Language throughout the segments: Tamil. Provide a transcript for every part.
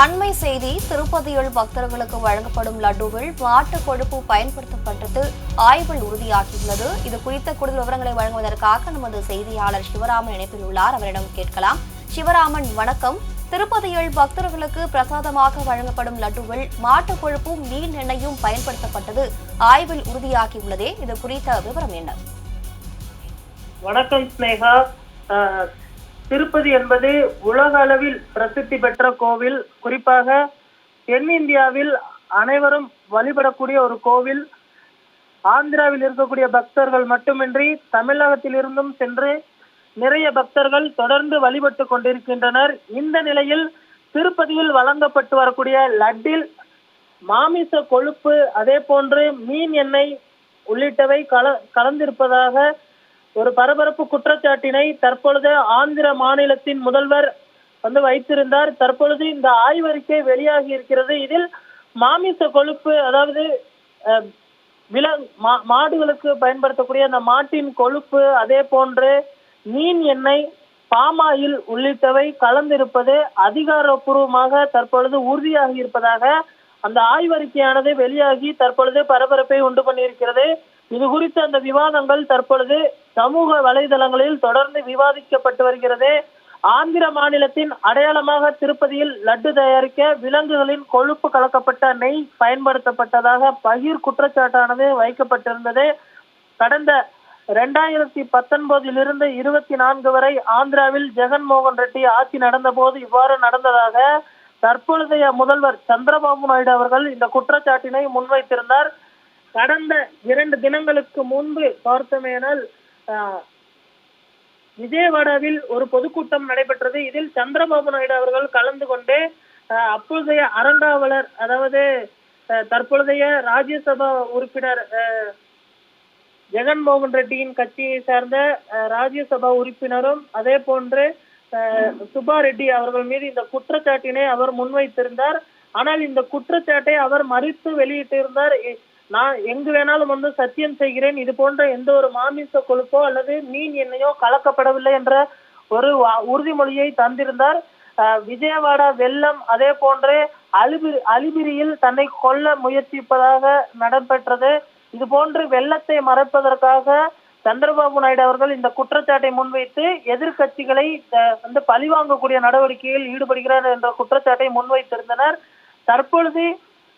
அண்மை செய்தி திருப்பதியில் பக்தர்களுக்கு வழங்கப்படும் லட்டுவில் மாட்டு கொழுப்பு பயன்படுத்தப்பட்டது ஆய்வில் உறுதியாகியுள்ளது. இது குறித்த கூடுதல் விவரங்களை வழங்குவதற்காக நமது செய்தியாளர் சிவராமன் இணைப்பில் உள்ளார். அவரிடம் கேட்கலாம். சிவராமன் வணக்கம். திருப்பதியில் பக்தர்களுக்கு பிரசாதமாக வழங்கப்படும் லட்டுவில் மாட்டு கொழுப்பும் மீன் எண்ணெயும் பயன்படுத்தப்பட்டது ஆய்வில் உறுதியாகியுள்ளதே. இது குறித்த விவரம் என்ன? வணக்கம் ஸ்னேகா. திருப்பதி என்பது உலக அளவில் பிரசித்தி பெற்ற கோவில். குறிப்பாக தென்னிந்தியாவில் அனைவரும் வழிபடக்கூடிய ஒரு கோவில். ஆந்திராவில் இருக்கக்கூடிய பக்தர்கள் மட்டுமின்றி தமிழகத்தில் இருந்தும் சென்று நிறைய பக்தர்கள் தொடர்ந்து வழிபட்டு கொண்டிருக்கின்றனர். இந்த நிலையில் திருப்பதியில் வழங்கப்பட்டு வரக்கூடிய லட்டில் மாமிச கொழுப்பு அதே போன்று மீன் எண்ணெய் உள்ளிட்டவை கல கலந்திருப்பதாக ஒரு பரபரப்பு குற்றச்சாட்டினை தற்பொழுது ஆந்திர மாநிலத்தின் முதல்வர் வந்து வைத்திருந்தார். தற்பொழுது இந்த ஆய்வறிக்கை வெளியாகி இருக்கிறது. இதில் மாமிச கொழுப்பு அதாவது அஹ், மா- மாடுகளுக்கு பயன்படுத்தக்கூடிய அந்த மாட்டின் கொழுப்பு அதே போன்று மீன் எண்ணெய் பாமாயில் உள்ளிட்டவை கலந்திருப்பது அதிகாரப்பூர்வமாக தற்பொழுது உறுதியாகி இருப்பதாக அந்த ஆய்வறிக்கையானது வெளியாகி தற்பொழுது பரபரப்பை உண்டு பண்ணியிருக்கிறது. இது குறித்த அந்த விவாதங்கள் தற்பொழுது சமூக வலைதளங்களில் தொடர்ந்து விவாதிக்கப்பட்டு வருகிறது. ஆந்திர மாநிலத்தின் அடையாளமாக திருப்பதியில் லட்டு தயாரிக்க விலங்குகளின் கொழுப்பு கலக்கப்பட்ட நெய் பயன்படுத்தப்பட்டதாக பகிர் குற்றச்சாட்டானது வைக்கப்பட்டிருந்தது. கடந்த ரெண்டாயிரத்தி பத்தொன்பதிலிருந்து இருபத்தி நான்கு வரை ஆந்திராவில் ஜெகன்மோகன் ரெட்டி ஆட்சி நடந்தபோது இவ்வாறு நடந்ததாக தற்பொழுதைய முதல்வர் சந்திரபாபு நாயுடு அவர்கள் இந்த குற்றச்சாட்டினை முன்வைத்திருந்தார். கடந்த இரண்டு தினங்களுக்கு முன்பு பார்த்தோமேனால் ஆஹ், விஜயவாடாவில் ஒரு பொதுக்கூட்டம் நடைபெற்றது. இதில் சந்திரபாபு நாயுடு அவர்கள் கலந்து கொண்டு ஆஹ், அறங்காவலர் அதாவது தற்பொழுதைய ராஜ்யசபா உறுப்பினர் ஜெகன்மோகன் ரெட்டியின் கட்சியை சார்ந்த அஹ், ராஜ்யசபா உறுப்பினரும் அதே போன்று சுப்பா ரெட்டி அவர்கள் மீது இந்த குற்றச்சாட்டினை அவர் முன்வைத்திருந்தார். ஆனால் இந்த குற்றச்சாட்டை அவர் மறுத்து வெளியிட்டிருந்தார். நான் எங்கு வேணாலும் வந்து சத்தியம் செய்கிறேன். இது போன்ற எந்த ஒரு மாமிச கொழுப்போ அல்லது மீன் எண்ணெயோ கலக்கப்படவில்லை என்ற ஒரு உறுதிமொழியை தந்திருந்தார். அஹ், விஜயவாடா வெள்ளம் அதே போன்றே அலிபிரி அலிபிரியில் தன்னை கொல்ல முயற்சிப்பதாக நடைபெற்றது. இது போன்று வெள்ளத்தை மறைப்பதற்காக சந்திரபாபு நாயுடு அவர்கள் இந்த குற்றச்சாட்டை முன்வைத்து எதிர்க்கட்சிகளை வந்து பழிவாங்கக்கூடிய நடவடிக்கையில் ஈடுபடுகிறார் என்ற குற்றச்சாட்டை முன்வைத்திருந்தனர். தற்பொழுது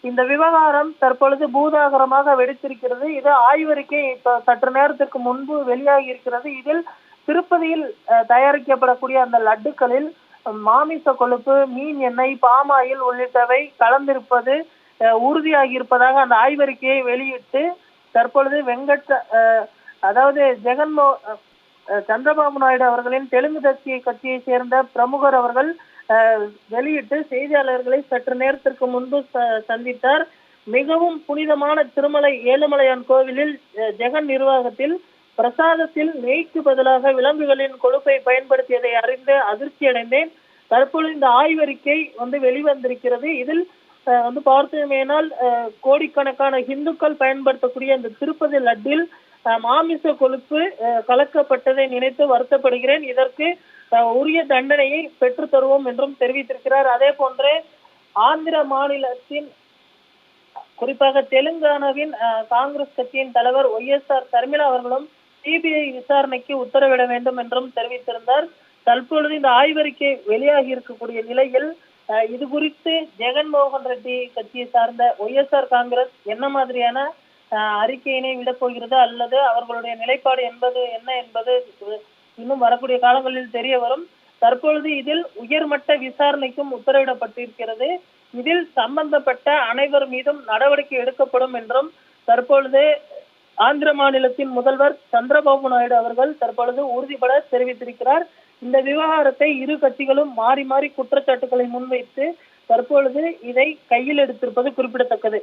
இந்த விவகாரம் தற்பொழுது பூதாகரமாக வெடித்திருக்கிறது. இது ஆய்வறிக்கை இப்ப சற்று நேரத்திற்கு முன்பு வெளியாகி இருக்கிறது இதில் திருப்பதியில் அஹ், தயாரிக்கப்படக்கூடிய அந்த லட்டுக்களில் மாமிச கொழுப்பு மீன் எண்ணெய் பாமாயில் உள்ளிட்டவை கலந்திருப்பது அஹ், உறுதியாகி இருப்பதாக அந்த ஆய்வறிக்கையை வெளியிட்டு தற்பொழுது வெங்கட் அதாவது ஜெகன்மோ அஹ், சந்திரபாபு நாயுடு அவர்களின் தெலுங்கு தேசிய கட்சியை சேர்ந்த பிரமுகர் அவர்கள் அஹ், வெளியிட்டு செய்தியாளர்களை சற்று நேரத்திற்கு முன்பு ச- சந்தித்தார். மிகவும் புனிதமான திருமலை ஏழுமலையான் கோவிலில் ஜெகன் நிர்வாகத்தில் பிரசாதத்தில் நெய்க்கு பதிலாக விலங்குகளின் கொழுப்பை பயன்படுத்தியதை அறிந்து அதிர்ச்சி அடைந்தேன். தற்பொழுது இந்த ஆய்வறிக்கை வந்து வெளிவந்திருக்கிறது. இதில் அஹ், வந்து பார்த்தோமேனால் அஹ், கோடிக்கணக்கான இந்துக்கள் பயன்படுத்தக்கூடிய இந்த திருப்பதி லட்டில் மாமிச கொழுப்பு அஹ், கலக்கப்பட்டதை நினைத்து வருத்தப்படுகிறேன். இதற்கு அஹ், உரிய தண்டனையை பெற்றுத் தருவோம் என்றும் தெரிவித்திருக்கிறார். அதே போன்று ஆந்திர மாநிலத்தின் குறிப்பாக தெலுங்கானாவின் காங்கிரஸ் கட்சியின் தலைவர் ஒய் எஸ் ஆர் தர்மிளா அவர்களும் சிபிஐ விசாரணைக்கு உத்தரவிட வேண்டும் என்றும் தெரிவித்திருந்தார். தற்பொழுது இந்த ஆய்வறிக்கை வெளியாகி இருக்கக்கூடிய நிலையில் அஹ், இது குறித்து ஜெகன்மோகன் ரெட்டி கட்சியை சார்ந்த ஒய் எஸ் ஆர் காங்கிரஸ் என்ன மாதிரியான அறிக்கையினை விடப் போகிறது அல்லது அவர்களுடைய நிலைப்பாடு என்பது என்ன என்பது இன்னும் வரக்கூடிய காலங்களில் தெரிய வரும். தற்பொழுது இதில் உயர்மட்ட விசாரணைக்கும் உத்தரவிடப்பட்டிருக்கிறது. இதில் சம்பந்தப்பட்ட அனைவர் மீதும் நடவடிக்கை எடுக்கப்படும் என்றும் தற்பொழுது ஆந்திர மாநிலத்தின் முதல்வர் சந்திரபாபு நாயுடு அவர்கள் தற்பொழுது உறுதிபட தெரிவித்திருக்கிறார். இந்த விவகாரத்தை இரு கட்சிகளும் மாறி மாறி குற்றச்சாட்டுகளை முன்வைத்து தற்பொழுது இதை கையில் எடுத்திருப்பது குறிப்பிடத்தக்கது.